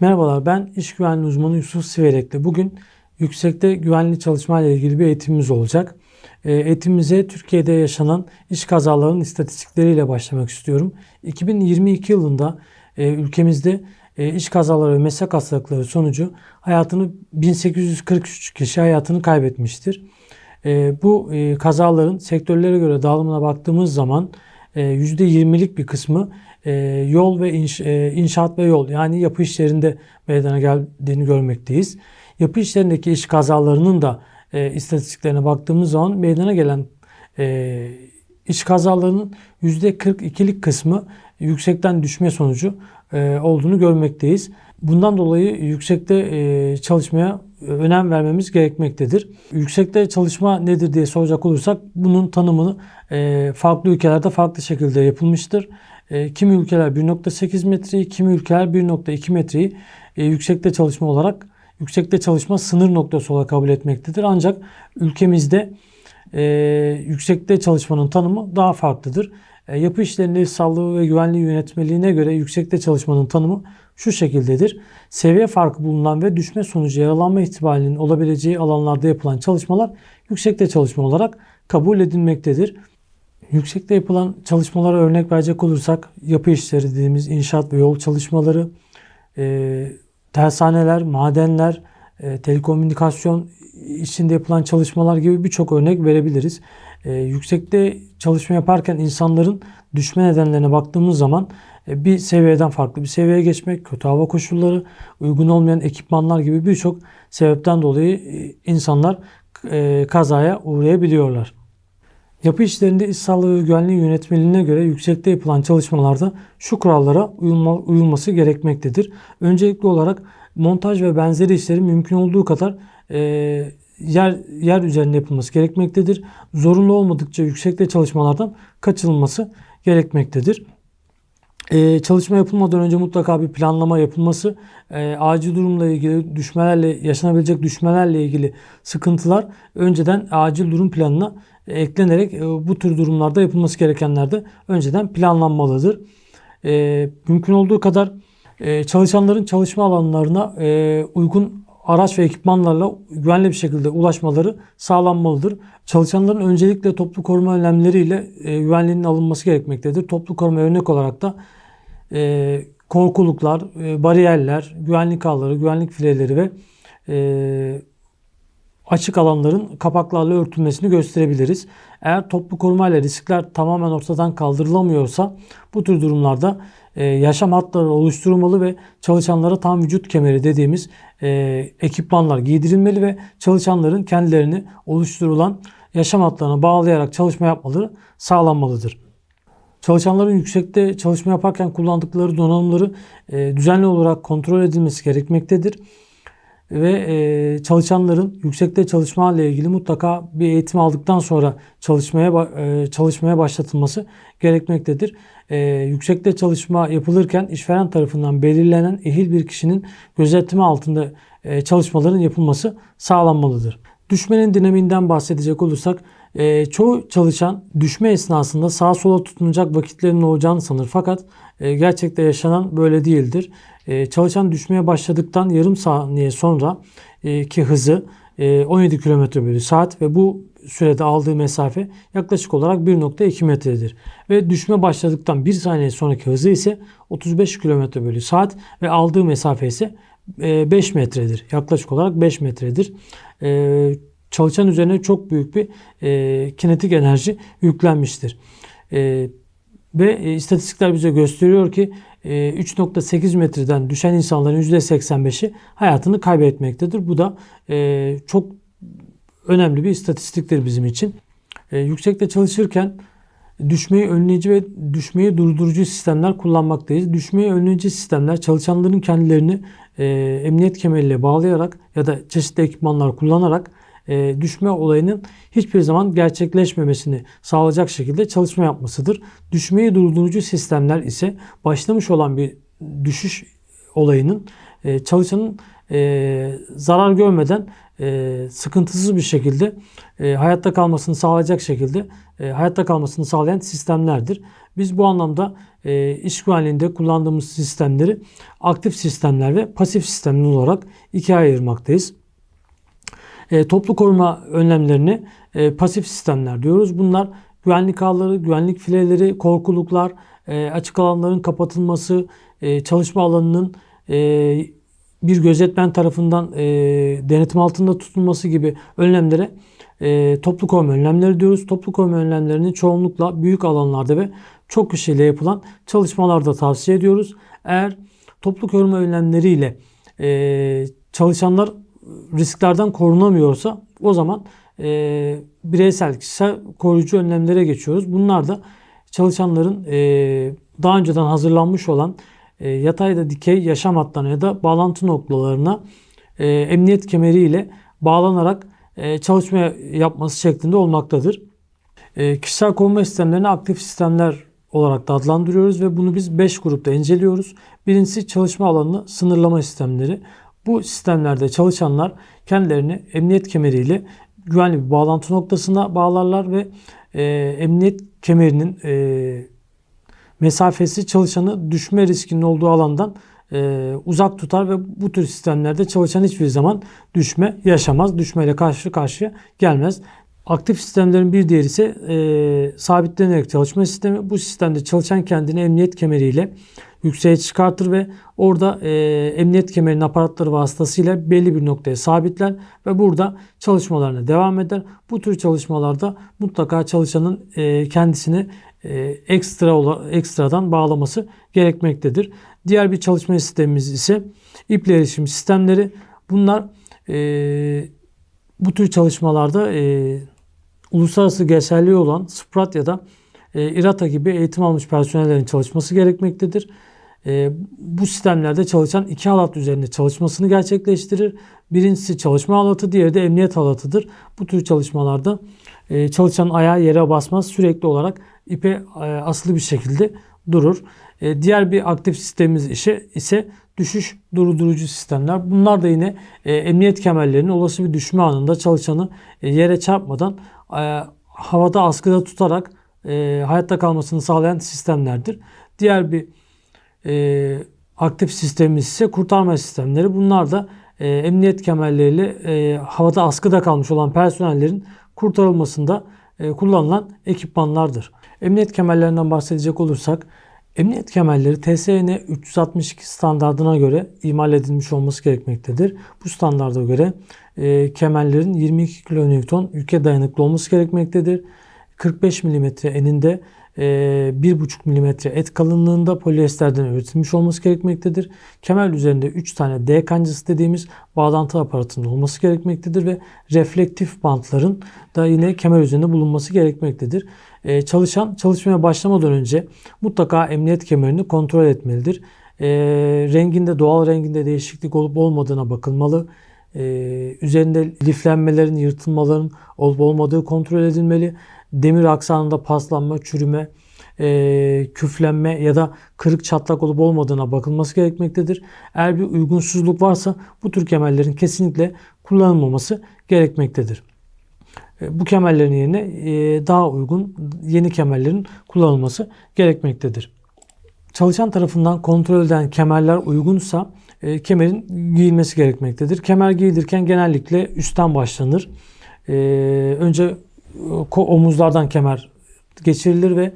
Merhabalar ben iş güvenliği uzmanı Yusuf Siverek'te. Bugün yüksekte güvenli çalışma ile ilgili bir eğitimimiz olacak. E, Eğitimimize Türkiye'de yaşanan iş kazalarının istatistikleriyle başlamak istiyorum. 2022 yılında e, ülkemizde e, iş kazaları ve meslek hastalıkları sonucu hayatını 1843 kişi hayatını kaybetmiştir. E, Bu kazaların sektörlere göre dağılımına baktığımız zaman %20'lik bir kısmı e, yol ve inş, e, inşaat ve yol yani yapı işlerinde meydana geldiğini görmekteyiz. Yapı işlerindeki iş kazalarının da e, istatistiklerine baktığımız zaman meydana gelen iş kazalarının %42'lik kısmı yüksekten düşme sonucu olduğunu görmekteyiz. Bundan dolayı yüksekte e, çalışmaya önem vermemiz gerekmektedir. Yüksekte çalışma nedir diye soracak olursak bunun tanımını e, farklı ülkelerde farklı şekilde yapılmıştır. E, kimi ülkeler 1.8 metreyi, kimi ülkeler 1.2 metreyi e, yüksekte çalışma olarak yüksekte çalışma sınır noktası olarak kabul etmektedir. Ancak ülkemizde e, yüksekte çalışmanın tanımı daha farklıdır. E, yapı işlerinde sağlığı ve güvenliği yönetmeliğine göre yüksekte çalışmanın tanımı şu şekildedir. Seviye farkı bulunan ve düşme sonucu yaralanma ihtimalinin olabileceği alanlarda yapılan çalışmalar yüksekte çalışma olarak kabul edilmektedir. Yüksekte yapılan çalışmalara örnek verecek olursak yapı işleri dediğimiz inşaat ve yol çalışmaları, e, tersaneler, madenler, e, telekomünikasyon içinde yapılan çalışmalar gibi birçok örnek verebiliriz. E, yüksekte çalışma yaparken insanların düşme nedenlerine baktığımız zaman bir seviyeden farklı bir seviyeye geçmek, kötü hava koşulları, uygun olmayan ekipmanlar gibi birçok sebepten dolayı e, insanlar e, kazaya uğrayabiliyorlar. Yapı işlerinde iş sağlığı ve güvenliği yönetmeliğine göre yüksekte yapılan çalışmalarda şu kurallara uyulma, uyulması gerekmektedir. Öncelikli olarak montaj ve benzeri işlerin mümkün olduğu kadar e, yer yer üzerinde yapılması gerekmektedir. Zorunlu olmadıkça yüksekte çalışmalardan kaçınılması gerekmektedir. Ee, çalışma yapılmadan önce mutlaka bir planlama yapılması, e, acil durumla ilgili düşmelerle, yaşanabilecek düşmelerle ilgili sıkıntılar önceden acil durum planına eklenerek e, bu tür durumlarda yapılması gerekenler de önceden planlanmalıdır. E, mümkün olduğu kadar e, çalışanların çalışma alanlarına e, uygun araç ve ekipmanlarla güvenli bir şekilde ulaşmaları sağlanmalıdır. Çalışanların öncelikle toplu koruma önlemleriyle e, güvenliğinin alınması gerekmektedir. Toplu koruma örnek olarak da e, korkuluklar, e, bariyerler, güvenlik ağları, güvenlik fileleri ve e, açık alanların kapaklarla örtülmesini gösterebiliriz. Eğer toplu koruma ile riskler tamamen ortadan kaldırılamıyorsa bu tür durumlarda e, yaşam hatları oluşturulmalı ve çalışanlara tam vücut kemeri dediğimiz e, ekipmanlar giydirilmeli ve çalışanların kendilerini oluşturulan yaşam hatlarına bağlayarak çalışma yapmaları sağlanmalıdır. Çalışanların yüksekte çalışma yaparken kullandıkları donanımları e, düzenli olarak kontrol edilmesi gerekmektedir ve e, çalışanların yüksekte çalışma ile ilgili mutlaka bir eğitim aldıktan sonra çalışmaya e, çalışmaya başlatılması gerekmektedir. Yüksekte çalışma yapılırken işveren tarafından belirlenen ehil bir kişinin gözetimi altında çalışmaların yapılması sağlanmalıdır. Düşmenin dinamiğinden bahsedecek olursak e, çoğu çalışan düşme esnasında sağa sola tutunacak vakitlerin olacağını sanır. Fakat e, gerçekte yaşanan böyle değildir. E, çalışan düşmeye başladıktan yarım saniye sonra e, ki hızı e, 17 km bölü saat ve bu sürede aldığı mesafe yaklaşık olarak 1.2 metredir. Ve düşme başladıktan 1 saniye sonraki hızı ise 35 km bölü saat ve aldığı mesafe ise 5 metredir. Yaklaşık olarak 5 metredir. E, çalışan üzerine çok büyük bir e, kinetik enerji yüklenmiştir. E, ve e, istatistikler bize gösteriyor ki e, 3.8 metreden düşen insanların %85'i hayatını kaybetmektedir. Bu da e, çok önemli bir istatistiktir bizim için. E, yüksekte çalışırken düşmeyi önleyici ve düşmeyi durdurucu sistemler kullanmaktayız. Düşmeyi önleyici sistemler çalışanların kendilerini e, emniyet kemeriyle bağlayarak ya da çeşitli ekipmanlar kullanarak e, düşme olayının hiçbir zaman gerçekleşmemesini sağlayacak şekilde çalışma yapmasıdır. Düşmeyi durdurucu sistemler ise başlamış olan bir düşüş olayının e, çalışanın e, zarar görmeden sıkıntısız bir şekilde hayatta kalmasını sağlayacak şekilde hayatta kalmasını sağlayan sistemlerdir. Biz bu anlamda e, iş güvenliğinde kullandığımız sistemleri aktif sistemler ve pasif sistemler olarak ikiye ayırmaktayız. E, toplu koruma önlemlerini e, pasif sistemler diyoruz. Bunlar güvenlik ağları, güvenlik fileleri, korkuluklar, e, açık alanların kapatılması, e, çalışma alanının e, bir gözetmen tarafından e, denetim altında tutulması gibi önlemlere e, toplu koruma önlemleri diyoruz. Toplu koruma önlemlerini çoğunlukla büyük alanlarda ve çok kişiyle yapılan çalışmalarda tavsiye ediyoruz. Eğer toplu koruma önlemleriyle e, çalışanlar risklerden korunamıyorsa o zaman e, bireysel kişisel koruyucu önlemlere geçiyoruz. Bunlar da çalışanların e, daha önceden hazırlanmış olan e, yatay da dikey yaşam hatlarına ya da bağlantı noktalarına e, emniyet kemeriyle bağlanarak e, çalışma yapması şeklinde olmaktadır. E, kişisel koruma sistemlerini aktif sistemler olarak da adlandırıyoruz ve bunu biz 5 grupta inceliyoruz. Birincisi çalışma alanını sınırlama sistemleri. Bu sistemlerde çalışanlar kendilerini emniyet kemeriyle güvenli bir bağlantı noktasına bağlarlar ve e, emniyet kemerinin e, mesafesi çalışanı düşme riskinin olduğu alandan e, uzak tutar ve bu tür sistemlerde çalışan hiçbir zaman düşme yaşamaz. Düşmeyle karşı karşıya gelmez. Aktif sistemlerin bir diğeri ise e, sabitlenerek çalışma sistemi. Bu sistemde çalışan kendini emniyet kemeriyle yükseğe çıkartır ve orada e, emniyet kemerinin aparatları vasıtasıyla belli bir noktaya sabitler ve burada çalışmalarına devam eder. Bu tür çalışmalarda mutlaka çalışanın e, kendisini e, ekstra ekstradan bağlaması gerekmektedir. Diğer bir çalışma sistemimiz ise iple erişim sistemleri. Bunlar e, bu tür çalışmalarda e, uluslararası geçerli olan Sprat ya da e, IRATA gibi eğitim almış personellerin çalışması gerekmektedir. E, bu sistemlerde çalışan iki halat üzerinde çalışmasını gerçekleştirir. Birincisi çalışma halatı, diğeri de emniyet halatıdır. Bu tür çalışmalarda e, çalışan ayağı yere basmaz. Sürekli olarak ipe e, asılı bir şekilde durur. E, diğer bir aktif sistemimiz ise, ise düşüş durdurucu sistemler. Bunlar da yine e, emniyet kemerlerinin olası bir düşme anında çalışanı e, yere çarpmadan e, havada askıda tutarak e, hayatta kalmasını sağlayan sistemlerdir. Diğer bir e, aktif sistemimiz ise kurtarma sistemleri. Bunlar da e, emniyet kemerleriyle e, havada askıda kalmış olan personellerin kurtarılmasında e, kullanılan ekipmanlardır. Emniyet kemerlerinden bahsedecek olursak Emniyet kemerleri TSN 362 standartına göre imal edilmiş olması gerekmektedir. Bu standarda göre e, kemerlerin 22 kN yüke dayanıklı olması gerekmektedir. 45 mm eninde 1,5 mm et kalınlığında polyesterden üretilmiş olması gerekmektedir. Kemer üzerinde 3 tane D kancası dediğimiz bağlantı aparatının olması gerekmektedir ve reflektif bantların da yine kemer üzerinde bulunması gerekmektedir. Ee, çalışan çalışmaya başlamadan önce mutlaka emniyet kemerini kontrol etmelidir. E, renginde doğal renginde değişiklik olup olmadığına bakılmalı. E, üzerinde liflenmelerin, yırtılmaların olup olmadığı kontrol edilmeli. Demir aksanında paslanma, çürüme, e, küflenme ya da kırık çatlak olup olmadığına bakılması gerekmektedir. Eğer bir uygunsuzluk varsa bu tür kemerlerin kesinlikle kullanılmaması gerekmektedir. E, bu kemerlerin yerine e, daha uygun yeni kemerlerin kullanılması gerekmektedir. Çalışan tarafından kontrol edilen kemerler uygunsa e, kemerin giyilmesi gerekmektedir. Kemer giyilirken genellikle üstten başlanır. Önce omuzlardan kemer geçirilir ve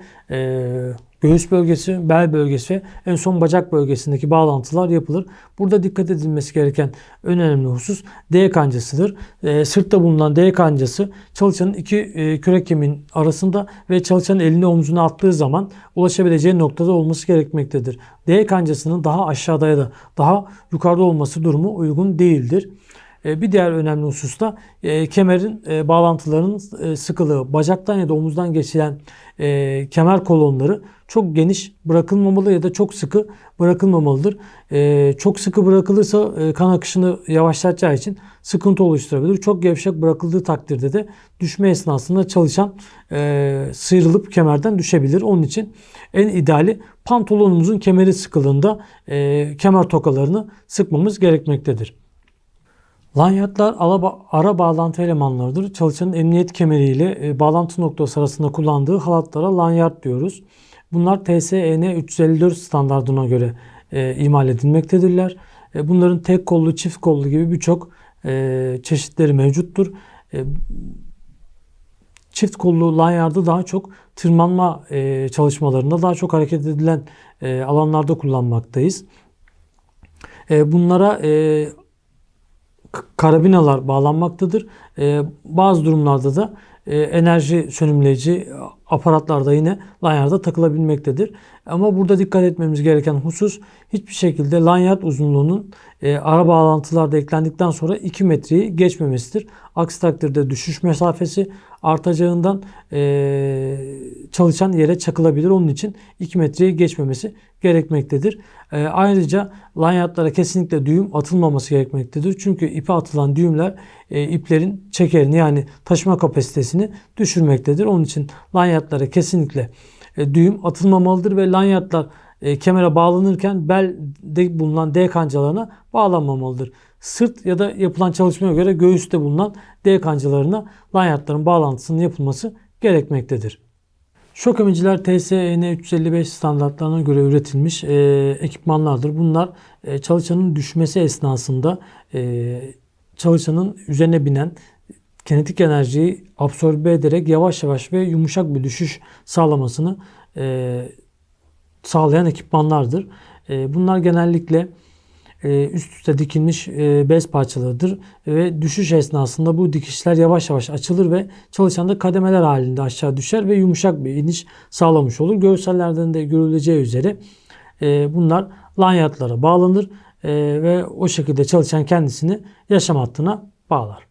göğüs bölgesi, bel bölgesi ve en son bacak bölgesindeki bağlantılar yapılır. Burada dikkat edilmesi gereken önemli husus D kancasıdır. E, sırtta bulunan D kancası çalışanın iki e, kürek kemiğin arasında ve çalışanın elini omzuna attığı zaman ulaşabileceği noktada olması gerekmektedir. D kancasının daha aşağıda ya da daha yukarıda olması durumu uygun değildir. E, bir diğer önemli husus da e, kemerin e, bağlantılarının sıkılığı. Bacaktan ya da omuzdan geçilen kemer kolonları çok geniş bırakılmamalı ya da çok sıkı bırakılmamalıdır. Çok sıkı bırakılırsa kan akışını yavaşlatacağı için sıkıntı oluşturabilir. Çok gevşek bırakıldığı takdirde de düşme esnasında çalışan sıyrılıp kemerden düşebilir. Onun için en ideali pantolonumuzun kemeri sıkılığında kemer tokalarını sıkmamız gerekmektedir. Lanyardlar ara bağlantı elemanlarıdır. Çalışanın emniyet kemeriyle e, bağlantı noktası arasında kullandığı halatlara lanyard diyoruz. Bunlar TSEN 354 standartına göre e, imal edilmektedirler. E, bunların tek kollu, çift kollu gibi birçok e, çeşitleri mevcuttur. E, çift kollu lanyardı daha çok tırmanma e, çalışmalarında daha çok hareket edilen e, alanlarda kullanmaktayız. E, bunlara e, karabinalar bağlanmaktadır. E, bazı durumlarda da e, enerji sönümleyici aparatlar da yine lanyarda takılabilmektedir. Ama burada dikkat etmemiz gereken husus hiçbir şekilde lanyard uzunluğunun e, ara bağlantılarda eklendikten sonra 2 metreyi geçmemesidir. Aksi takdirde düşüş mesafesi artacağından e, çalışan yere çakılabilir. Onun için 2 metreyi geçmemesi gerekmektedir. E, ayrıca lanyardlara kesinlikle düğüm atılmaması gerekmektedir. Çünkü ipe atılan düğümler e, iplerin çekerini yani taşıma kapasitesini düşürmektedir. Onun için lanyardlara kesinlikle e, düğüm atılmamalıdır ve lanyardlar e, kemere bağlanırken belde bulunan D kancalarına bağlanmamalıdır. Sırt ya da yapılan çalışmaya göre göğüste bulunan D kancalarına lanyardların bağlantısının yapılması gerekmektedir. Şok emiciler TSEN 355 standartlarına göre üretilmiş e, ekipmanlardır. Bunlar e, çalışanın düşmesi esnasında e, çalışanın üzerine binen kinetik enerjiyi absorbe ederek yavaş yavaş ve yumuşak bir düşüş sağlamasını e, sağlayan ekipmanlardır. E, bunlar genellikle e, üst üste dikilmiş e, bez parçalarıdır ve düşüş esnasında bu dikişler yavaş yavaş açılır ve çalışan da kademeler halinde aşağı düşer ve yumuşak bir iniş sağlamış olur. Görsellerden de görüleceği üzere e, bunlar lanyardlara bağlanır e, ve o şekilde çalışan kendisini yaşam hattına bağlar.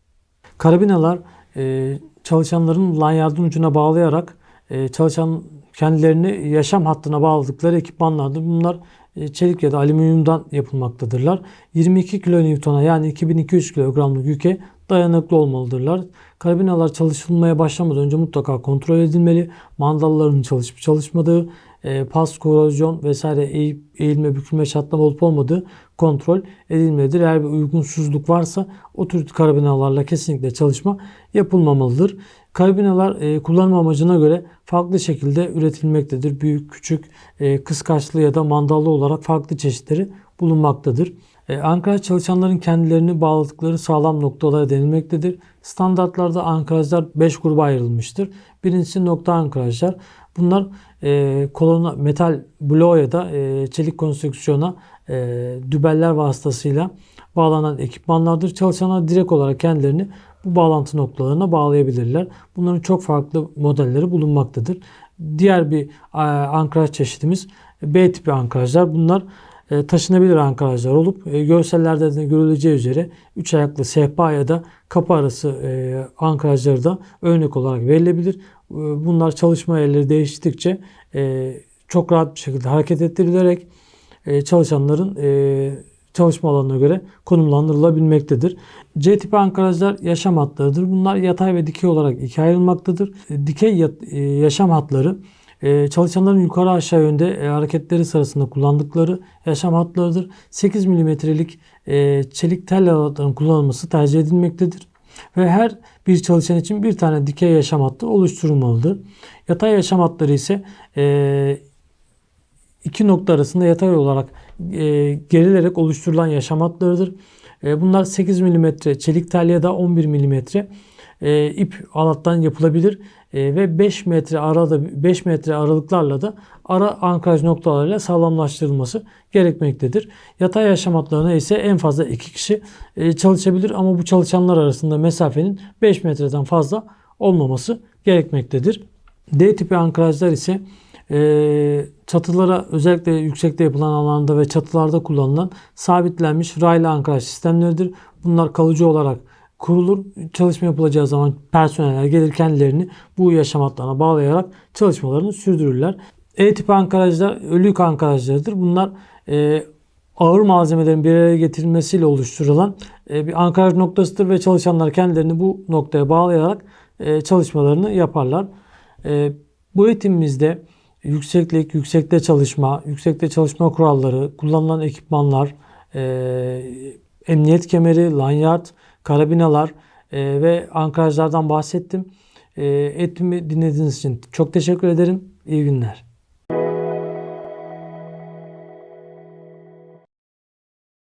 Karabinalar e, çalışanların lanyardın ucuna bağlayarak e, çalışan kendilerini yaşam hattına bağladıkları ekipmanlardır. Bunlar e, çelik ya da alüminyumdan yapılmaktadırlar. 22 kilonewtona yani 2200 kilogramlık yüke dayanıklı olmalıdırlar. Karabinalar çalışılmaya başlamadan önce mutlaka kontrol edilmeli. Mandalların çalışıp çalışmadığı, e, pas, korozyon vesaire eğip, eğilme, bükülme, çatlama olup olmadığı kontrol edilmelidir. Eğer bir uygunsuzluk varsa o tür karabinalarla kesinlikle çalışma yapılmamalıdır. Karabinalar e, kullanım amacına göre farklı şekilde üretilmektedir. Büyük, küçük, e, kıskaçlı ya da mandallı olarak farklı çeşitleri bulunmaktadır. E, Ankara çalışanların kendilerini bağladıkları sağlam noktalara denilmektedir. Standartlarda ankrajlar 5 gruba ayrılmıştır. Birincisi nokta ankrajlar. Bunlar e, kolona, metal bloğa ya da e, çelik konstrüksiyona e, dübeller vasıtasıyla bağlanan ekipmanlardır. Çalışanlar direkt olarak kendilerini bu bağlantı noktalarına bağlayabilirler. Bunların çok farklı modelleri bulunmaktadır. Diğer bir e, ankraj çeşidimiz B tipi ankrajlar. Bunlar e, taşınabilir ankrajlar olup e, görsellerde de görüleceği üzere 3 ayaklı sehpa ya da kapı arası e, ankrajları da örnek olarak verilebilir. E, bunlar çalışma yerleri değiştikçe e, çok rahat bir şekilde hareket ettirilerek e, çalışanların e, çalışma alanına göre konumlandırılabilmektedir. C tipi ankrajlar yaşam hatlarıdır. Bunlar yatay ve dikey olarak ikiye ayrılmaktadır. Dikey yaşam hatları çalışanların yukarı aşağı yönde hareketleri sırasında kullandıkları yaşam hatlarıdır. 8 milimetrelik çelik tel halatların kullanılması tercih edilmektedir. Ve her bir çalışan için bir tane dikey yaşam hattı oluşturulmalıdır. Yatay yaşam hatları ise e, iki nokta arasında yatay olarak e, gerilerek oluşturulan yaşam hatlarıdır. E, bunlar 8 mm çelik tel ya da 11 mm e, ip halattan yapılabilir E, ve 5 metre arada 5 metre aralıklarla da ara ankraj noktalarıyla sağlamlaştırılması gerekmektedir. Yatay yaşam hatlarına ise en fazla 2 kişi e, çalışabilir ama bu çalışanlar arasında mesafenin 5 metreden fazla olmaması gerekmektedir. D tipi ankrajlar ise e, çatılara özellikle yüksekte yapılan alanda ve çatılarda kullanılan sabitlenmiş raylı ankraj sistemleridir. Bunlar kalıcı olarak kurulur. Çalışma yapılacağı zaman personeller gelir kendilerini bu yaşam hatlarına bağlayarak çalışmalarını sürdürürler. E tipi ankrajlar ölü ankrajlarıdır. Bunlar e, ağır malzemelerin bir araya getirilmesiyle oluşturulan e, bir ankraj noktasıdır ve çalışanlar kendilerini bu noktaya bağlayarak e, çalışmalarını yaparlar. E, bu eğitimimizde yükseklik, yüksekte çalışma, yüksekte çalışma kuralları, kullanılan ekipmanlar, e, emniyet kemeri, lanyard, karabinalar e, ve ankrajlardan bahsettim. E, eğitimi dinlediğiniz için çok teşekkür ederim. İyi günler.